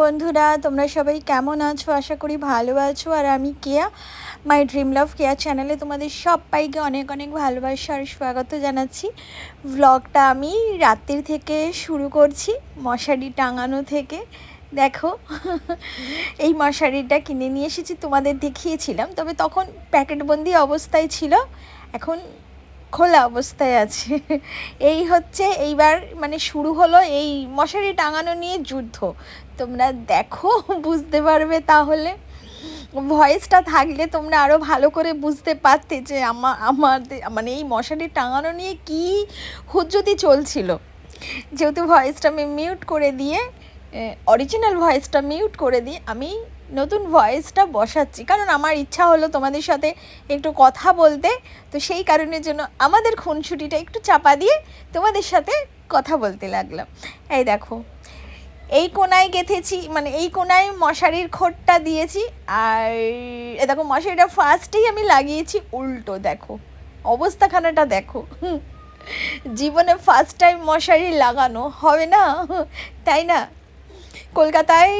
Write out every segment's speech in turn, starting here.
বন্ধুরা, তোমরা সবাই কেমন আছো? আশা করি ভালো আছো। আর আমি কেয়া, মাই ড্রিম লাভ কেয়া চ্যানেলে তোমাদের সবাইকে অনেক অনেক ভালোবাসা আর স্বাগত জানাচ্ছি। ভ্লগটা আমি রাত্রির থেকে শুরু করছি, মশারি টাঙানো থেকে। দেখো, এই মশারিটা কিনে নিয়ে এসেছি, তোমাদের দেখিয়েছিলাম। তবে তখন প্যাকেটবন্দি অবস্থায় ছিল, এখন খোলা অবস্থায় আছে। এই হচ্ছে, এইবার মানে শুরু হলো এই মশারি টাঙানো নিয়ে যুদ্ধ। তোমরা দেখো, বুঝতে পারবে তাহলে। ভয়েসটা থাকলে তোমরা আরও ভালো করে বুঝতে পারতে যে আমা, আমাদের মানে এই মশারি টাঙানো নিয়ে কী হুজ্জতি চলছিল। যেহেতু ভয়েসটা আমি মিউট করে দিয়ে অরিজিনাল ভয়েসটা মিউট করে দিয়ে আমি নতুন ভয়েসটা বসাচ্ছি। কারণ আমার ইচ্ছা হলো তোমাদের সাথে একটু কথা বলতে। তো সেই কারণের জন্য আমাদের খুনসুটিটা একটু চাপা দিয়ে তোমাদের সাথে কথা বলতে লাগলাম। এই দেখো এই কোনায় গেঁথেছি মানে এই কোনায় মশারির খোটটা দিয়েছি, আর দেখো মশারিটা ফার্স্টেই আমি লাগিয়েছি, উল্টো দেখো, অবস্থাখানাটা দেখো জীবনে ফার্স্ট টাইম মশারি লাগানো হবে না তাই না? কলকাতায়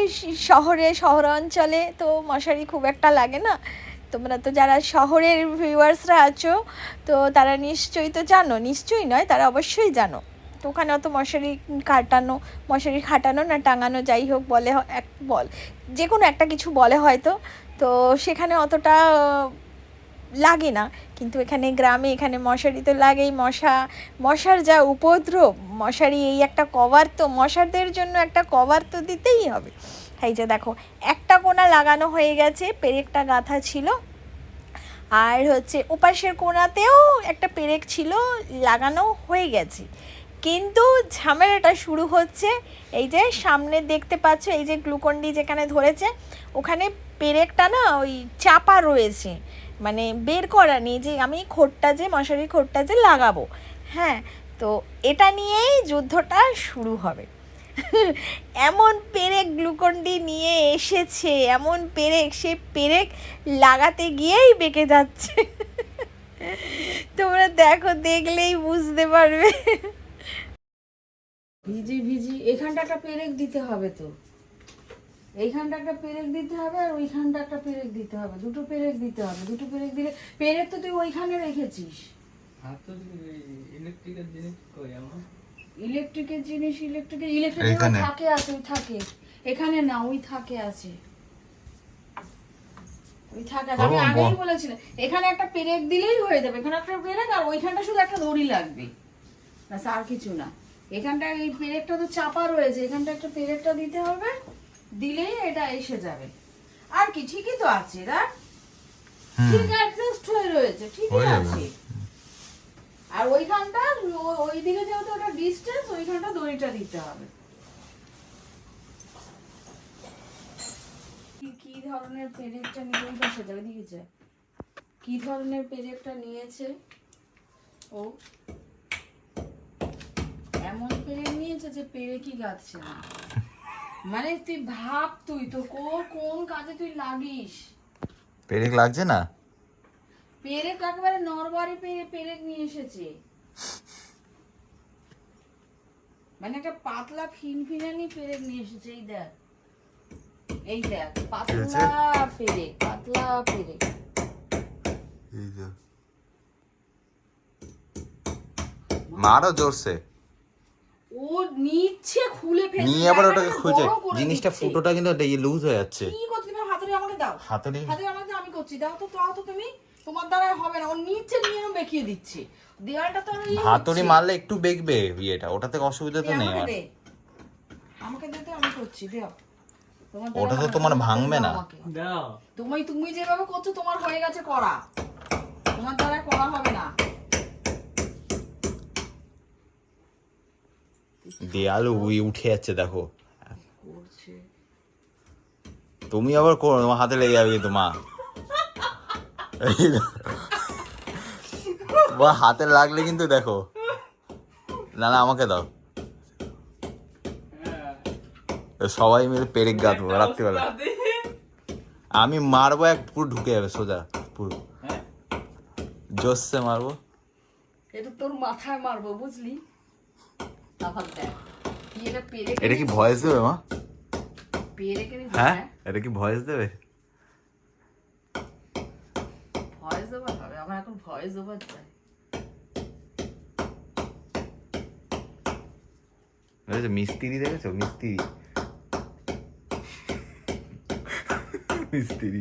শহরে, শহরাঞ্চলে তো মশারি খুব একটা লাগে না, তোমরা তো যারা শহরের ভিউয়ার্সরা আছো, তো তারা নিশ্চয়ই তো জানো, নিশ্চয়ই নয়, তারা অবশ্যই জানো। তো ওখানে অত মশারি কাটানো, মশারি খাটানো না টাঙানো যাই হোক বলে এক বল, যে কোনো একটা কিছু বলে হয়তো। তো সেখানে অতটা লাগে না। কিন্তু এখানে গ্রামে এখানে মশারি তো লাগেই, মশা, মশার যা উপদ্রব, মশারি এই একটা কভার তো, মশারদের জন্য একটা কভার তো দিতেই হবে। এই যে দেখো, একটা কোনা লাগানো হয়ে গেছে, পেরেকটা গাঁথা ছিল। আর হচ্ছে ওপাশের কোণাতেও একটা পেরেক ছিল, লাগানো হয়ে গেছে। কিন্তু ঝামেলাটা শুরু হচ্ছে, এই যে সামনে দেখতে পাচ্ছ, এই যে গ্লুকন্ডি যেখানে ধরেছে, ওখানে পেরেকটা না ওই চাপা রয়েছে মানে বের করা নেই যে আমি খোটটা যে মশারি খোটটা যে লাগাবো। হ্যাঁ তো এটা নিয়েই যুদ্ধটা শুরু হবে। এমন পেরেক গ্লুকন্ডি নিয়ে এসেছে, এমন পেরেক, সে পেরেক লাগাতে গিয়েই বেঁকে যাচ্ছে। তোমরা দেখো, দেখলেই বুঝতে পারবে। ভিজি ভিজি। এখানটা একটা পেরেক দিতে হবে তো। এইখানটা একটা পেরেক দিতে হবে আর ওইখানটা একটা পেরেক দিতে হবে। দুটো পেরেক দিতে হবে। দুটো পেরেক দিলে পেরেক তো তুই ওইখানে রেখেছিস। ইলেকট্রিকের জিনিস ইলেকট্রিকের ইলেকট্রিক থাকে আছে ওই থাকে। এখানে না ওই থাকে আছে। ওই থাকে আছে। আমি আগেই বলেছিলাম এখানে একটা পেরেক দিলেই হয়ে যাবে। এখানে একটা পেরেক আর ওইখানটা শুধু একটা দড়ি লাগবে। ব্যাস আর কিছু না। এখানটা এই পেরেকটা তো চাপা রয়েছে এখানটা একটা পেরেকটা দিতে হবে দিলেই এটা এসে যাবে। আর কি ঠিকই তো আছে দেখ ঠিক অ্যাডজাস্ট হয়ে রয়েছে ঠিকই আছে। আর ওইখানটা ও- ওইদিকে যেহেতু ওটা ডিস্টেন্স ওইখানটা দড়িটা দিতে হবে। কি- ধরনের পেরেকটা নিয়ে বসে যাবে দিয়েছে কি ধরনের পেরেকটা নিয়েছে? ও এমন পেরেক নিয়েছে যে পেরেকই গাচ্ছে না। মানে তুই ভাব তুই তো কোন কাজে তুই লাগিস? পেরেক লাগছে না? পেরেক একেবারে নরবারি পে- পেরেক নিয়ে এসেছে। মানে একটা পাতলা ফিনফিনানি পেরেক নিয়ে এসেছে এই দেখ। এই দেখ পাতলা পেরেক পাতলা পেরেক। মারও জোরছে ও নিচ্ছে খুলে ফেলছে নিয়ে আবার ওটাকে খুঁজে জিনিসটা। ফুটোটা কিন্তু লুজ হয়ে যাচ্ছে। কি করছ তুমি হাতুড়ি আমাকে দাও। হাতুড়ি হাতুড়ি আমাকে আমি করছি। দাও তো দাও তো তুমি। তোমার দ্বারা হবে না। ও নিচ্ছে নিয়ে এরম বেঁকিয়ে দিচ্ছে। দেওয়ালটা তো আর ইয়ে হাতুড়ি মারলে একটু বেগবে বিয়েটা ওটাতে অসুবিধা তো নেই আমাকে আমার দে। আমাকে দে তো আমি করছি। দেও। ওটা তো তোমার ভাঙবে না। দাও। তুমি তুমি যেভাবে করছ তোমার হয়ে গেছে করা তোমার দ্বারা করা হবে না। দেয়াল উঠে যাচ্ছে দেখো। তুমি আবার করো তোমার হাতে লেগে যাবে তোমা তোমার হাতে লাগলে কিন্তু দেখো। না না আমাকে দাও। সবাই মিলে পেরেক গাঁথবো রাত্রিবেলা। আমি মারবো এক পুরো ঢুকে যাবে সোজা পুরো। জোসে মারবো। এটা তোর মাথায় মারবো বুঝলি? তারপর দেখ কি এটা পেরে এটা কি ভয়েস দেবে মা পেরেকের হ্যাঁ এটা কি ভয়েস দেবে ভয়েস ওভার হবে আমার এখন ভয়েস ওভার চাই বুঝেছ মিস্ত্রি দেখেছ মিস্ত্রি মিস্ত্রি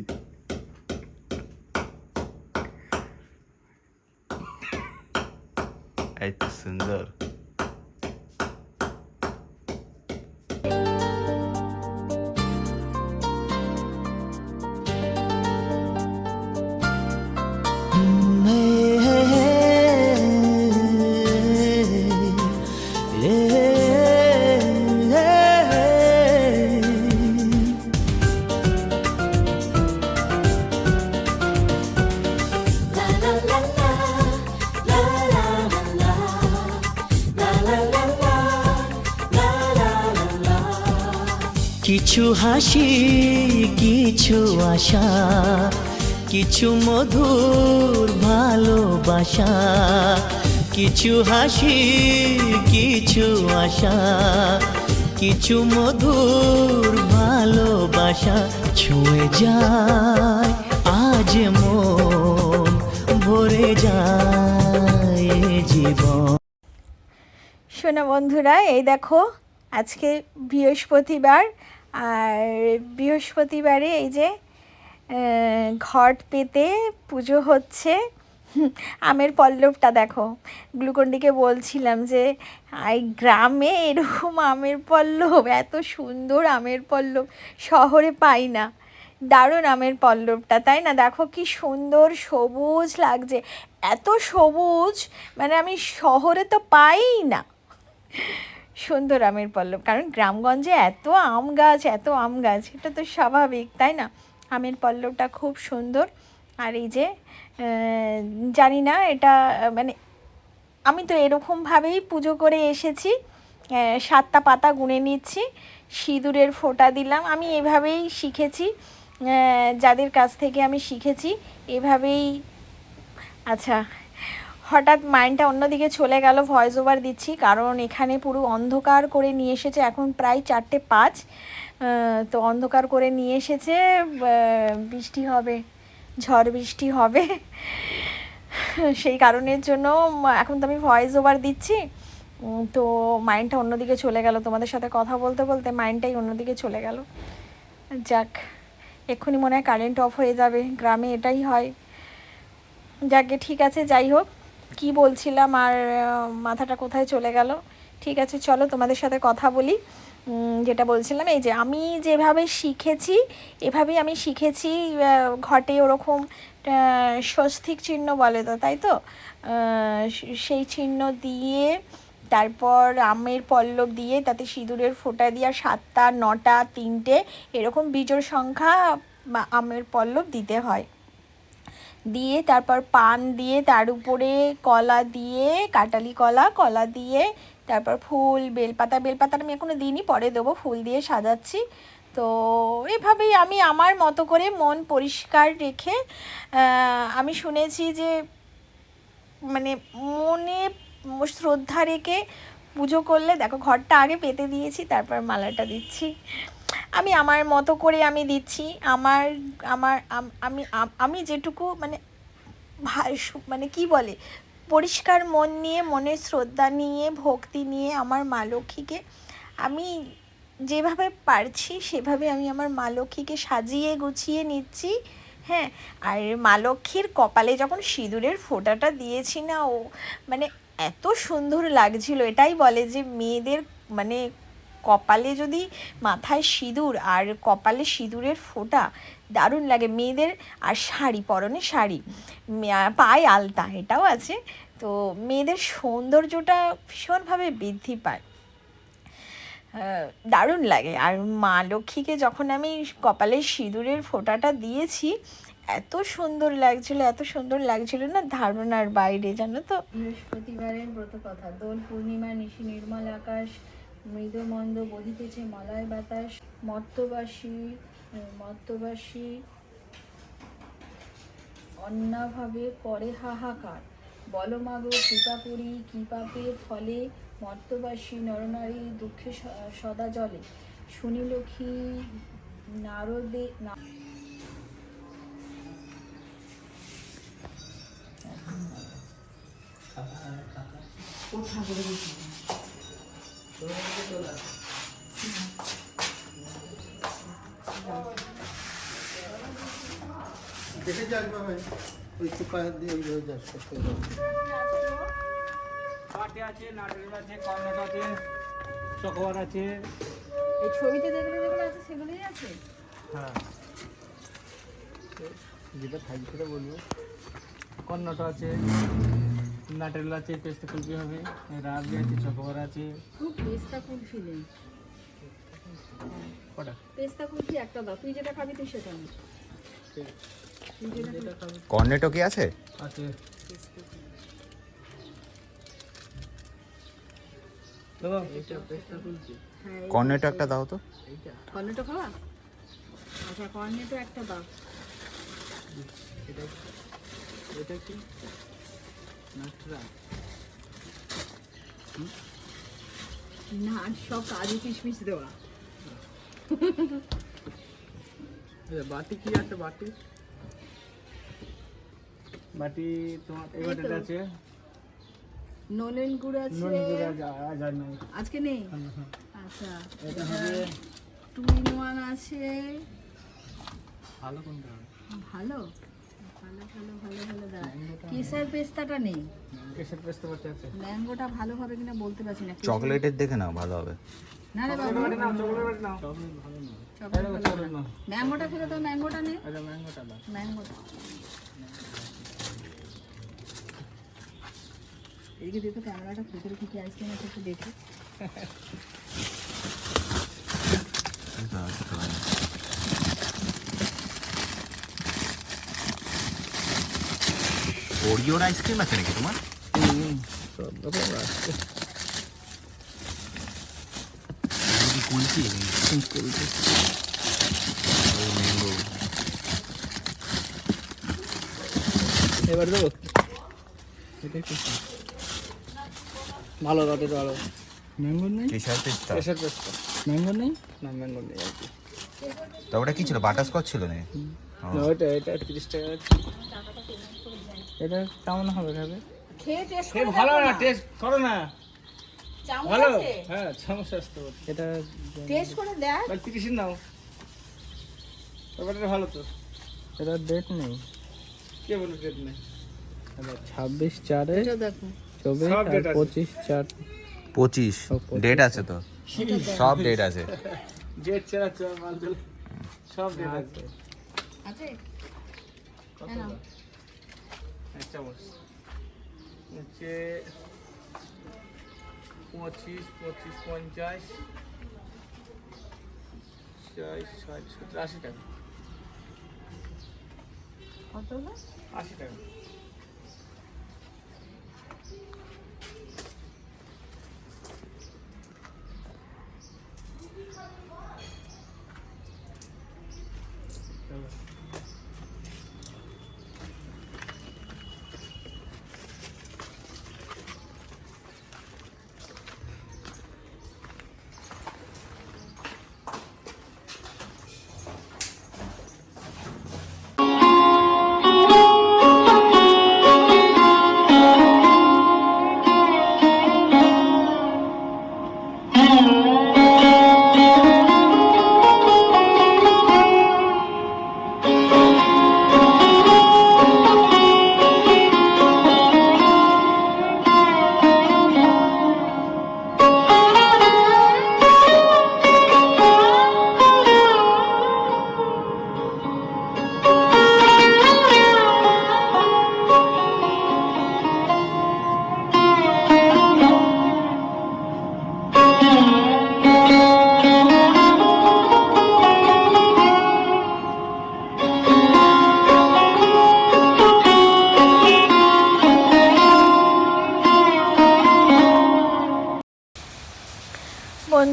এই তো সুন্দর কিছু হাসি, কিছু আশা, কিছু মধুর ভালোবাসা, কিছু হাসি, কিছু আশা, কিছু মধুর ভালোবাসা ছুঁয়ে যায়, আজ মন ভরে যায় জীবন। শোনো বন্ধুরা, এই দেখো, আজকে বৃহস্পতিবার আর বৃহস্পতিবারে এই যে ঘট পেতে পুজো হচ্ছে। আমের পল্লবটা দেখো, গ্লুকন্ডিকে বলছিলাম যে এই গ্রামে এরকম আমের পল্লব, এত সুন্দর আমের পল্লব, শহরে পাই না। দারুণ আমের পল্লবটা, তাই না? দেখো কি সুন্দর সবুজ লাগছে, এত সবুজ মানে আমি শহরে তো পাই না। সুন্দর আমের পল্লব। কারণ গ্রামগঞ্জে এত আম গাছ, এত আম গাছ, এটা তো স্বাভাবিক, তাই না? আমের পল্লবটা খুব সুন্দর। আর এই যে জানি না, এটা মানে আমি তো এরকমভাবেই পুজো করে এসেছি। সাতটা পাতা গুনে নিচ্ছি, সিঁদুরের ফোঁটা দিলাম। আমি এভাবেই শিখেছি যাদের কাছ থেকে আমি শিখেছি, এভাবেই আচ্ছা হঠাৎ মাইন্ডটা অন্যদিকে চলে গেল ভয়েস ওভার দিচ্ছি, কারণ এখানে পুরো অন্ধকার করে নিয়ে এসেছে এখন প্রায় চারটে পাঁচ। তো অন্ধকার করে নিয়ে এসেছে বৃষ্টি হবে, ঝড় বৃষ্টি হবে। সেই কারণের জন্য এখন তো আমি ভয়েস ওভার দিচ্ছি। তো মাইন্ডটা অন্যদিকে চলে গেল, তোমাদের সাথে কথা বলতে বলতে মাইন্ডটাই অন্যদিকে চলে গেল। যাক, এক্ষুনি মনে হয় কারেন্ট অফ হয়ে যাবে, গ্রামে এটাই হয়। যাকে ঠিক আছে, যাই হোক। কি বলছিলাম আর মাথাটা কোথায় চলে গেল? ঠিক আছে, চলো তোমাদের সাথে কথা বলি। যেটা বলছিলাম, এই যে আমি যেভাবে শিখেছি, এভাবেই আমি শিখেছি ঘটে ওরকম স্বস্তিক চিহ্ন বলে তো, তাই তো? সেই চিহ্ন দিয়ে, তারপর আমের পল্লব দিয়ে, তাতে সিঁদুরের ফোঁটা দিয়ে সাতটা, নটা, তিনটে, এরকম বিজোড় সংখ্যা আমের পল্লব দিতে হয়। দিয়ে তারপর পান দিয়ে তার উপরে কলা দিয়ে, কাটালি কলা কলা দিয়ে, তারপর ফুল, বেলপাতা বেলপাতা আমি এখনও দিইনি, পরে দেবো, ফুল দিয়ে সাজাচ্ছি। তো এভাবেই আমি আমার মতো করে মন পরিষ্কার রেখে আমি শুনেছি যে মানে মনে শ্রদ্ধা রেখে পুজো করলে, দেখো ঘরটা আগে পেতে দিয়েছি, তারপর মালাটা দিচ্ছি। আমি আমার মতো করে আমি দিচ্ছি, আমার আমার, আমি আমি যেটুকু মানে মানে কি বলে, পরিষ্কার মন নিয়ে, মনের শ্রদ্ধা নিয়ে, ভক্তি নিয়ে আমার মা লক্ষ্মীকে আমি যেভাবে পারছি, সেভাবে আমি আমার মা লক্ষ্মীকে সাজিয়ে গুছিয়ে নিচ্ছি হ্যাঁ। আর মা লক্ষ্মীর কপালে যখন সিঁদুরের ফোঁটাটা দিয়েছি না ও মানে এত সুন্দর লাগছিল, এটাই বলে যে মেয়েদের মানে কপালে যদি মাথায় সিঁদুর আর কপালে সিঁদুরের ফোঁটা, দারুণ লাগে। মেয়েদের আর শাড়ি, পরনে শাড়ি পায়ে আলতা, এটাও আছে। তো মেয়েদের সৌন্দর্যটা ভীষণভাবে বৃদ্ধি পায়। দারুণ লাগে। আর মা লক্ষ্মীকে যখন আমি কপালে সিঁদুরের ফোঁটাটা দিয়েছি এত সুন্দর লাগছিল, এত সুন্দর লাগছিল না ধারণার বাইরে, জানো তো? বৃহস্পতিবারের ব্রত কথা। দোল পূর্ণিমা, নিশি নির্মল আকাশ মৃদু মন্দ বহিতেছে মলয় বাতাস, মত্তবাসী মত্তবাসী অন্যাভাবে করে হাহাকার। বলমাগো কৃপা করি কি পাপের ফলে মর্তবাসী নরনারী দুঃখে সদা জলে। শুনি লক্ষ্মী নারদে ও ঠাকুরের দেখে যাক ভাই ওই চিপা দিয়ে এইভাবে যাস করতে পাটে আছে নাটের আছে কর্নাট আছে চকোবার আছে। এই ছবিতে যেগুলো যেগুলো আছে সেগুলোই আছে? হ্যাঁ। যেটা থাকবে সেটা বলব। কর্নাট আছে। নাটেল আছে পেস্তা কুলপি হবে রাবি আছে চকোবার আছে। খুব পেস্তা কুলফি নেই। কটা? পেস্তা কুলফি একটা দাও। তুই যেটা খাবি তুই সেটা নে। কর্নেটো কি আছে? আছে। হ্যাঁ কর্নেটো একটা দাও তো। কর্নেটো খাওয়া আচ্ছা কর্নেটো একটা দাও। এটা এটা কি? না সব কাজু কিশমিশ দেওয়া। আচ্ছা, বাটি কি আছে বাটি? বাটি তোমার এবারে তো। আছে। নলেন গুড় আছে আজকে নেই? হ্যাঁ, হ্যাঁ। আচ্ছা এটা হবে টু ইন ওয়ান আছে। ভালো কোনটা ভালো? ভালো পেস্তাটা নেই। কেসের পেস্তা বাটি আছে। ম্যাঙ্গোটা ভালো হবে কিনা বলতে পারছি না। চকলেটের দেখে নাও ভালো হবে। না রে বাবু। চকলেট নাও চকলেট নাও। চকলেট ভালো না। চকলেট ভালো চকলেট না। নাও। ম্যাঙ্গোটা খুলে তো ম্যাঙ্গোটা নে। আচ্ছা ম্যাঙ্গোটা দাও। ম্যাঙ্গোটা। এদিকে দেখো ক্যামেরাটা ভিতরে কি কি আইসক্রিম আছে একটু দেখি। ওরিওর আইসক্রিম আছে নাকি তোমার? সব রকম আছে কুলফি এবার দেবো ভালো রটে ভালো ম্যাঙ্গো নেই? কেশার পেস্তা কেসের পেস্তা ম্যাঙ্গো নেই না ম্যাঙ্গো নেই আর কি তা ওটা কি ছিল? বাটার স্কচ ছিল না এটা তিরিশ টাকা। এটা কেমন হবে খাবে? খেয়ে টেস্ট সে ভালো না টেস্ট করো না। ভালো? হ্যাঁ সমস্যা আসতে এটা টেস্ট করে দেখ। বাট তিরিশ নাও। ব্যাপারটা ভালো তো। এটা ডেট নেই। কে বলে ডেট নেই? ছাব্বিশ চারে চব্বিশ সব পঁচিশ চার। পঁচিশ। ডেট আছে তো? সব ডেট আছে। ডেট ছাড়া সব ডেট আছে। আছে? চামচ হচ্ছে পঁচিশ পঁচিশ পঞ্চাশ ষাট সত্তর আশি টাকা। আশি টাকা।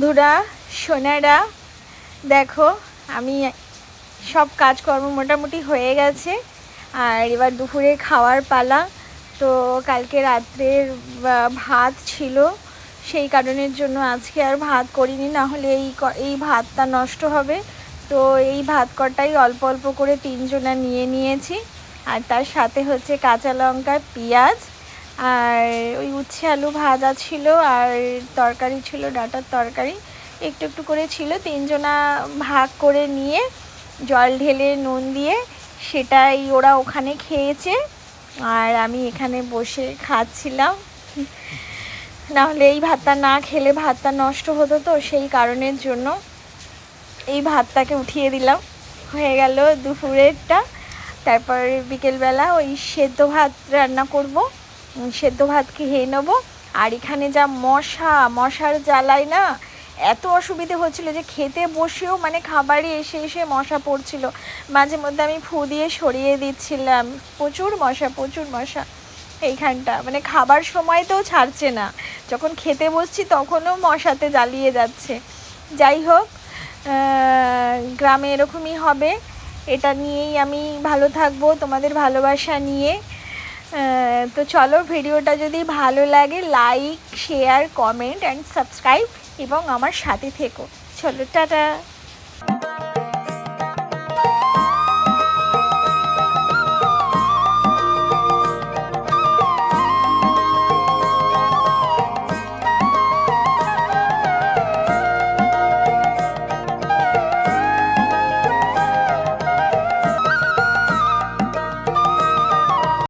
বন্ধুরা, সোনারা, দেখো, আমি সব কাজকর্ম মোটামুটি হয়ে গেছে। আর এবার দুপুরে খাওয়ার পালা। তো কালকে রাত্রের ভাত ছিল। সেই কারণের জন্য আজকে আর ভাত করিনি, না হলে এই এই ভাতটা নষ্ট হবে। তো এই ভাত কটাই অল্প অল্প করে তিনজনা নিয়ে নিয়েছি। আর তার সাথে হচ্ছে কাঁচা লঙ্কা, পেঁয়াজ আর ওই উচ্ছে আলু ভাজা ছিল আর তরকারি ছিল, ডাটার তরকারি। একটু একটু করে ছিল, তিনজনা ভাগ করে নিয়ে জল ঢেলে নুন দিয়ে সেটাই ওরা ওখানে খেয়েছে। আর আমি এখানে বসে খাচ্ছিলাম। নাহলে এই ভাতটা না খেলে ভাতটা নষ্ট হতো তো, সেই কারণের জন্য এই ভাতটাকে উঠিয়ে দিলাম। হয়ে গেল দুপুরেরটা। তারপর বিকেলবেলা ওই সেদ্ধ ভাত রান্না করব। সেদ্ধ ভাত খেয়ে নেব। আর এখানে যা মশা, মশার জ্বালায় না, এত অসুবিধে হচ্ছিল যে খেতে বসেও মানে খাবারে এসে এসে মশা পড়ছিল। মাঝে মধ্যে আমি ফু দিয়ে সরিয়ে দিচ্ছিলাম। প্রচুর মশা প্রচুর মশা এইখানটা। মানে খাবার সময়তেও ছাড়ছে না। যখন খেতে বসছি তখনও মশাতে জ্বালিয়ে যাচ্ছে। যাই হোক গ্রামে এরকমই হবে। এটা নিয়েই আমি ভালো থাকব। তোমাদের ভালোবাসা নিয়ে। তো চলো ভিডিওটা যদি ভালো লাগে like share comment and subscribe এবং আমার সাথে থেকো। চলো, টাটা।